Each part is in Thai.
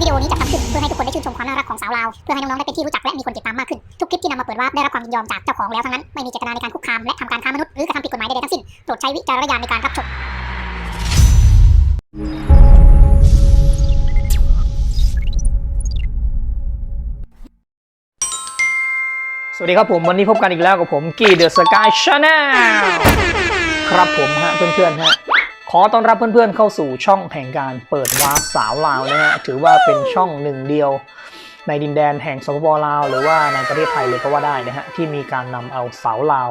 วิดีโอนี้จะทำขึ้นเพื่อให้ทุกคนได้ชื่นชมความน่ารักของสาวลาวเพื่อให้น้องๆได้เป็นที่รู้จักและมีคนติดตามมากขึ้น ทุกคลิปที่นำมาเปิดวาร์ปได้รับความยินยอมจากเจ้าของแล้วทั้งนั้นไม่มีเจตนาในการคุกคามและทำการค้ามนุษย์หรือกระทำผิดกฎหมายใดๆทั้งสิ้นโปรดใช้วิจารณญาณในการรับชมสวัสดีครับผม วันนี้พบกันอีกแล้วกับผมกีเดอะสกายชาแนลครับผมฮะเพื่อนๆฮะ ขอต้อนรับเพื่อนๆเข้าสู่ช่องแห่งการเปิดวาร์ปสาวลาวนะฮะถือว่าเป็นช่องหนึ่งเดียว ในดินแดนแห่งสปปลาว หรือว่าในประเทศไทยเลยก็ว่าได้นะฮะที่มีการนำเอาสาวลาว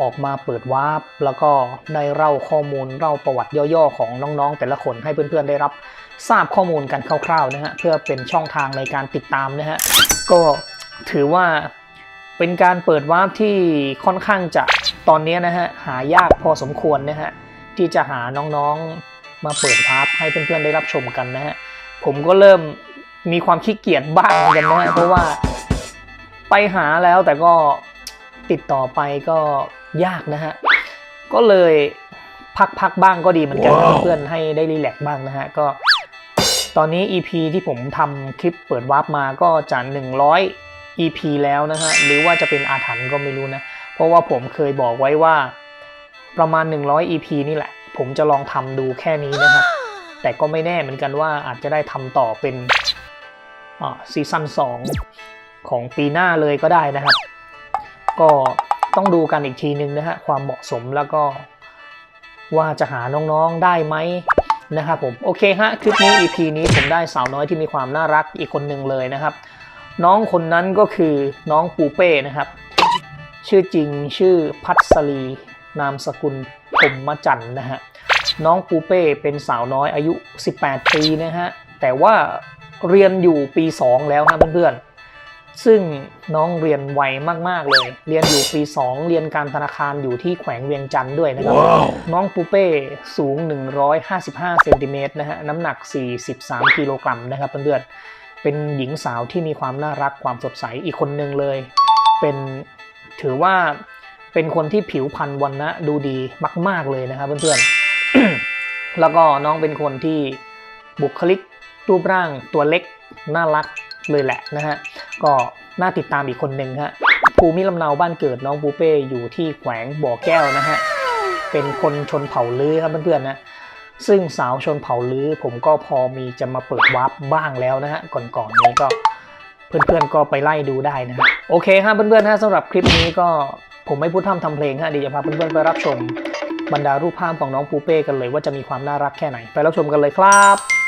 ออกมาเปิดวาร์ปแล้วก็ได้เล่าข้อมูลเล่าประวัติย่อๆของน้องๆ แต่ละคนให้เพื่อนๆได้รับทราบข้อมูลกันคร่าวๆนะฮะเพื่อเป็นช่องทางในการติดตามนะฮะก็ถือว่าเป็นการเปิดวาร์ปที่ค่อนข้างจะตอนนี้นะฮะหายากพอสมควรนะฮะ ที่จะหาน้องๆมาเปิดวาร์ปให้เพื่อนๆได้รับชมกันนะฮะผมก็เริ่มมีความขี้เกียจบ้างเหมือนกันนะฮะเพราะว่าไปหาแล้วแต่ก็ติดต่อไปก็ยากนะฮะก็เลยพักๆบ้างก็ดีเหมือนกันนะเพื่อนๆให้ได้รีแลกซ์บ้างนะฮะก็ตอนนี้ EP ที่ผมทำคลิปเปิดวาร์ปมาก็จะ100 EP แล้วนะฮะหรือว่าจะเป็นอาถรรพ์ก็ไม่รู้นะ เพราะว่าผมเคยบอกไว้ว่า ประมาณ 100 EP นี่แหละ ผมจะลองทำดูแค่นี้นะครับ แต่ก็ไม่แน่เหมือนกันว่าอาจจะได้ทำต่อเป็นซีซั่น2 ของปีหน้าเลยก็ได้นะครับ ก็ต้องดูกันอีกทีนึงนะฮะความเหมาะสมแล้วก็ว่าจะหาน้องๆได้ไหมนะครับผมโอเคฮะคลิปนี้ EP นี้ผมได้สาวน้อยที่มีความน่ารักอีกคนหนึ่งเลยนะครับ น้องคนนั้นก็คือน้องปูเป้นะครับ ชื่อจริงชื่อพัสรี นามสกุลพรหมจันทร์นะฮะน้องปูเป้เป็นสาวน้อยอายุ 18 ปีนะฮะแต่ว่าเรียนอยู่ปี 2 แล้วฮะเพื่อนๆ ซึ่งน้องเรียนไวมากๆเลย เรียนอยู่ปี 2 เรียนการธนาคารอยู่ที่แขวงเวียงจันทร์ด้วยนะครับน้องปูเป้สูง 155เซนติเมตรนะฮะน้ำหนัก 43กิโลกรัมนะครับเพื่อนๆ เป็นหญิงสาวที่มีความน่ารักความสดใสอีกคนหนึ่งเลย เป็นถือว่า เป็นคนที่ผิวพรรณวันนะดูดีมาก ๆเลยนะครับเพื่อนๆ แล้วก็น้องเป็นคนที่บุคลิกรูปร่างตัวเล็กน่ารักเลยแหละนะฮะ ก็น่าติดตามอีกคนหนึ่งฮะ ภูมิลำเนาบ้านเกิดน้องปูเป้อยู่ที่แขวงบ่อแก้วนะฮะ เป็นคนชนเผ่าลื้อครับเพื่อนๆนะ ซึ่งสาวชนเผ่าลื้อผมก็พอมีจะมาเปิดวาร์ปบ้างแล้วนะฮะ ก่อนๆนี้ก็เพื่อนๆก็ไปไล่ดูได้นะฮะ โอเคครับเพื่อนๆนะสำหรับคลิปนี้ก็ ผมไม่พูดทำทำเพลงฮะเดี๋ยวจะพาเพื่อนๆไปรับชมบรรดารูปภาพของน้องปูเป้กันเลยว่าจะมีความน่ารักแค่ไหน ไปรับชมกันเลยครับ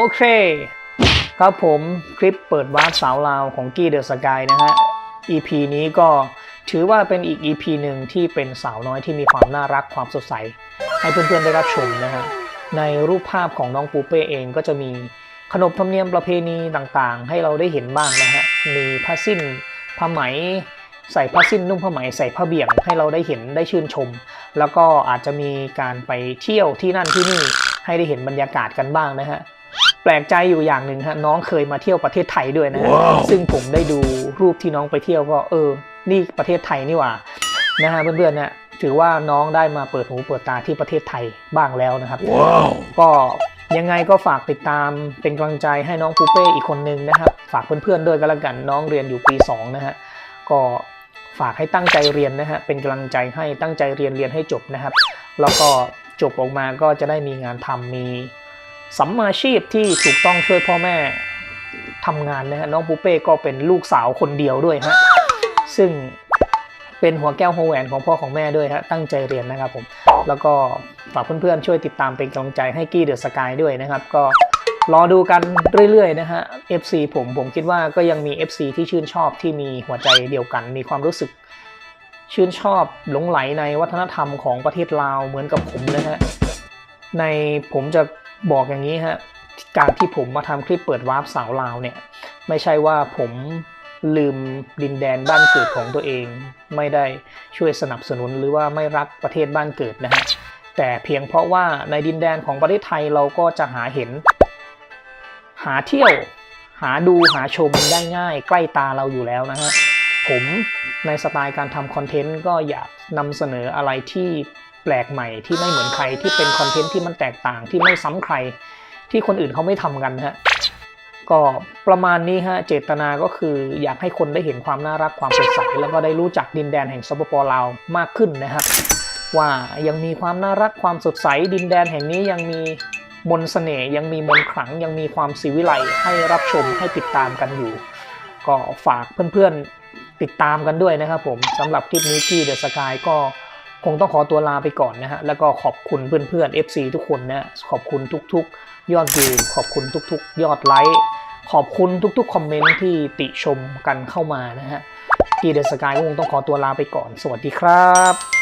โอเค ครับผมคลิปเปิดวาร์ปสาวลาวของกี้เดอะสกายนะฮะ EP นี้ก็ถือว่าเป็นอีก EP หนึ่งที่เป็นสาวน้อยที่มีความน่ารักความสดใส ให้เพื่อนๆได้รับชมนะฮะ ในรูปภาพของน้องปูเป้เองก็จะมีขนบธรรมเนียมประเพณีต่างๆ ให้เราได้เห็นบ้างนะฮะ มีผ้าสิ้นผ้าไหมใส่ผ้าสิ้นนุ่งผ้าไหมใส่ผ้าเบี่ยงให้เราได้เห็นได้ชื่นชม แล้วก็อาจจะมีการไปเที่ยวที่นั่นที่นี่ให้ได้เห็นบรรยากาศกันบ้างนะฮะ แปลกใจอยู่อย่างหนึ่งฮะน้องเคยมาเที่ยวประเทศไทยด้วยนะฮะซึ่งผมได้ดูรูปที่น้องไปเที่ยวก็เออ นี่ประเทศไทยนี่หว่านะฮะเพื่อนๆนะถือว่าน้องได้มาเปิดหูเปิดตาที่ประเทศไทยบ้างแล้วนะครับก็ยังไงก็ฝากติดตามเป็นกำลังใจให้น้องปูเป้อีกคนนึงนะครับ ฝากเพื่อนๆด้วยก็แล้วกันน้องเรียนอยู่ปี 2 นะฮะก็ฝากให้ตั้งใจเรียนนะฮะเป็นกำลังใจให้ตั้งใจเรียนเรียนให้จบนะครับ แล้วก็จบออกมาก็จะได้มีงานทำมี สัมมาชีพที่ถูกต้องช่วยพ่อแม่ทำงานนะฮะน้องปูเป้ก็เป็นลูกสาวคนเดียวด้วยฮะซึ่งเป็นหัวแก้วหัวแหวนของพ่อของแม่ด้วยฮะตั้งใจเรียนนะครับผมแล้วก็ฝากเพื่อนๆช่วยติดตามเป็นกำลังใจให้กี้เดอะสกายด้วยนะครับ ก็รอดูกันเรื่อยๆนะฮะ FC ผมผมคิดว่าก็ยังมี FC ที่ชื่นชอบที่มีหัวใจเดียวกัน มีความรู้สึกชื่นชอบหลงไหลในวัฒนธรรมของประเทศลาวเหมือนกับผมนะฮะในผมจะ บอกอย่างนี้ฮะการที่ผมมาทำคลิปเปิดวาร์ปสาวลาวเนี่ย ไม่ใช่ว่าผมลืมดินแดนบ้านเกิดของตัวเอง ไม่ได้ช่วยสนับสนุนหรือว่าไม่รักประเทศบ้านเกิดนะฮะแต่เพียงเพราะว่าในดินแดนของประเทศไทยเราก็จะหาเห็น หาเที่ยวหาดูหาชมได้ง่าย ใกล้ตาเราอยู่แล้วนะฮะผมในสไตล์การทำคอนเทนต์ก็อยากนำเสนออะไรที่ แปลกใหม่ที่ไม่เหมือนใครที่เป็นคอนเทนต์ที่มันแตกต่างที่ไม่ซ้ำใคร ที่คนอื่นเขาไม่ทำกันนะฮะก็ประมาณนี้ฮะเจตนาก็คืออยากให้คนได้เห็นความน่ารักความสดใสแล้วก็ได้รู้จักดินแดนแห่งสปปลาวมากขึ้นนะครับ ว่ายังมีความน่ารักความสดใสดินแดนแห่งนี้ยังมีมนต์เสน่ห์ยังมีมนต์ขลังยังมีความศิวิไลให้รับชมให้ติดตามกันอยู่ ก็ฝากเพื่อนๆติดตามกันด้วยนะครับผมสำหรับคลิปนี้ที่เดอะสกายก็ คงต้องขอตัวลาไปก่อนนะฮะ แล้วก็ขอบคุณเพื่อนๆ FC ทุกคนนะ ขอบคุณทุกๆ ยอดวิว ขอบคุณทุกๆ ยอดไลค์ ขอบคุณทุกๆ คอมเมนต์ที่ติชมกันเข้ามานะฮะ ที่เดอะสกายคงต้องขอตัวลาไปก่อน สวัสดีครับ